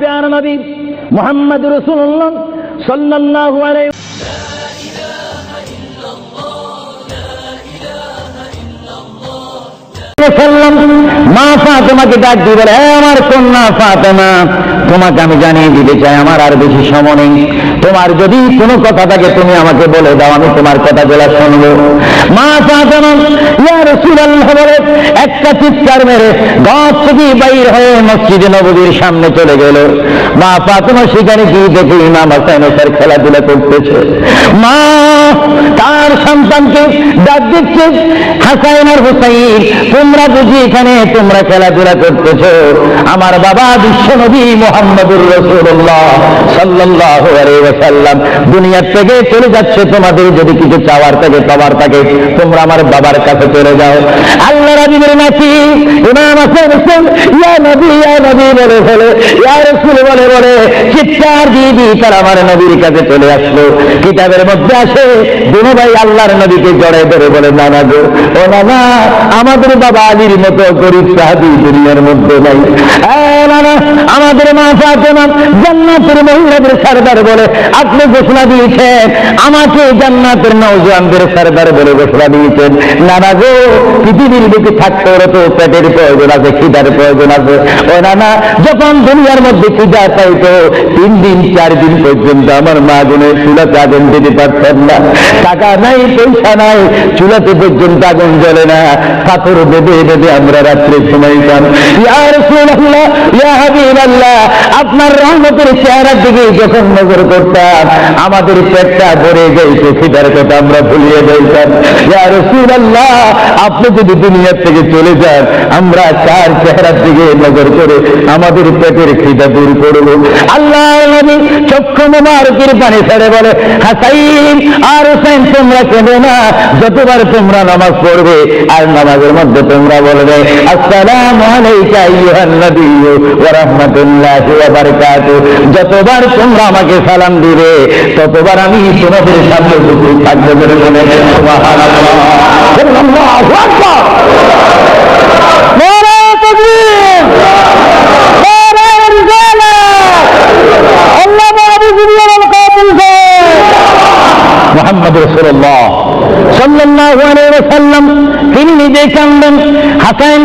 প্যার নবী মোহাম্মদ রসুল্লাহ সাল্লাল্লাহু আলাইহি সাল্লাম মা ফাতেমাকে ডাক দিয়ে বলে "হে আমার কন্যা ফাতেমা, তোমাকে আমি জানিয়ে দিতে চাই, আমার আর বেশি সময় নেই। তোমার যদি কোনো কথা থাকে, তুমি আমাকে বলে দাও, আমি তোমার কথা কথাগুলো শুনব। মা ফাতেমা, ইয়া রাসূলুল্লাহ, বলে, একটা চিৎকার মেরে ঘর থেকে বাইর হয়ে মসজিদে নববীর সামনে চলে গেল। মা ফাতেমা সেখানে গিয়ে দেখে ইমাম হাসান খেলাধুলা করতেছে। মা সন্তানকে ডাক দিচ্ছে, হাসাইন আর হুসাইন, তোমরা বুঝি এখানে তোমরা খেলাধুলা করতেছো? আমার বাবা বিশ্বনবী মোহাম্মদুর রসুল্লাহ সাল্লাল্লাহু আলাইহি ওয়াসাল্লাম, দুনিয়ার থেকে চলে যাচ্ছে তোমাদের, যদি কিছু চাওয়ার থাকে পাওয়ার থাকে, তোমরা আমার বাবার কাছে চলে যাও। আল্লাহ রাবিবের নাকি ইমাম হাসান হোসেন, ইয়া নবী ইয়া নবী বলে বলে ইয়া রাসূল বলে বলে চিৎকার দিয়ে দিয়ে তারা আমার নবীর কাছে চলে আসলো। কিতাবের মধ্যে আসে, দুনো ভাই আল্লাহর নবীকে জড়ে ধরে বলে নানা গো, ও নানা আমাদের বাবা আলীর মতো গরিব সাহাবি দুনিয়ার মধ্যে নাই। আমাদের মা ফাতেমা জান্নাতের মহিলাদের সরদার বলে, আপনি ঘোষণা দিয়েছেন, আমাকে জান্নাতের নওজোয়ানদের সরদার বলে ঘোষণা দিয়েছেন। নানা গো, পৃথিবীর বুকে থাকতে ওরা তো পেটের প্রয়োজন আছে, খিদার প্রয়োজন আছে। ও নানা যখন দুনিয়ার মধ্যে খিদা পাইতো, তিন দিন, চার দিন পর্যন্ত আমার মা গুণের চুলাতে আগুন দিতে পারতেন না। টাকা নাই পয়সা নাই চুলাতে পর্যন্ত আগুন জ্বলে না। পাথর বেঁধে বেঁধে আমরা রাত্রে ঘুমাইতাম। আপনার রহমতের চেহারার দিকে যখন নজর করতাম, আমাদের পেটটা ভরে যাইতো খিদার কথা আমরা ভুলিয়ে যাইতাম ইয়া রাসূলুল্লাহ, আপনি যদি দুনিয়ার থেকে চলে যান, আমরা চার চেহারার দিকে নজর করে আমাদের পেটের খিদা দূর করব। আল্লাহ চক্ষু মোবারকের পানি ছেড়ে বলে, হাসাইন, আর হোসেন, তোমরা কেঁদো না। যতবার তোমরা নামাজ পড়বে, আর নামাজের মধ্যে তোমরা বলবে, আসসালাম যতবার তোমরা আমাকে সালাম দিবে, ততবার আমি তোমাদের সামনে থাকবে বলে বলে محمد رسول الله. তিনি নিজে হাসাইন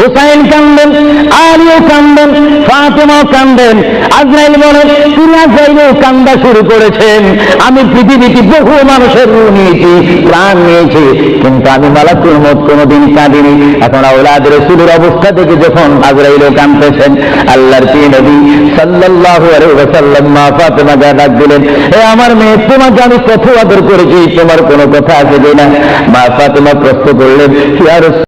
হুসাইন আলীও ফাতেমাও কান্দেন আজরাইল বলেন, তিনি আজরাইলও কান্দা শুরু করেছেন। আমি পৃথিবীতে বহু মানুষের রূপ নিয়েছি, প্রাণ নিয়েছি, কিন্তু আমি মালাকুল মত কোনোদিন কাঁদিনি। এখন আওলাদ রসুলের অবস্থা থেকে যখন আজরাইলও কাঁদতেছেন, আল্লাহর প্রিয় নবী সাল্লাল্লাহু আলাইহি ওয়াসাল্লাম মা ফাতেমা যা ডাক দিলেন, এ আমার মেয়ে, তোমাকে আমি কত আদর করেছি, তোমার কোনো কথা আছে কিনা মা ফাতেমা প্রশ্ন করলেন ইয়া রাসূল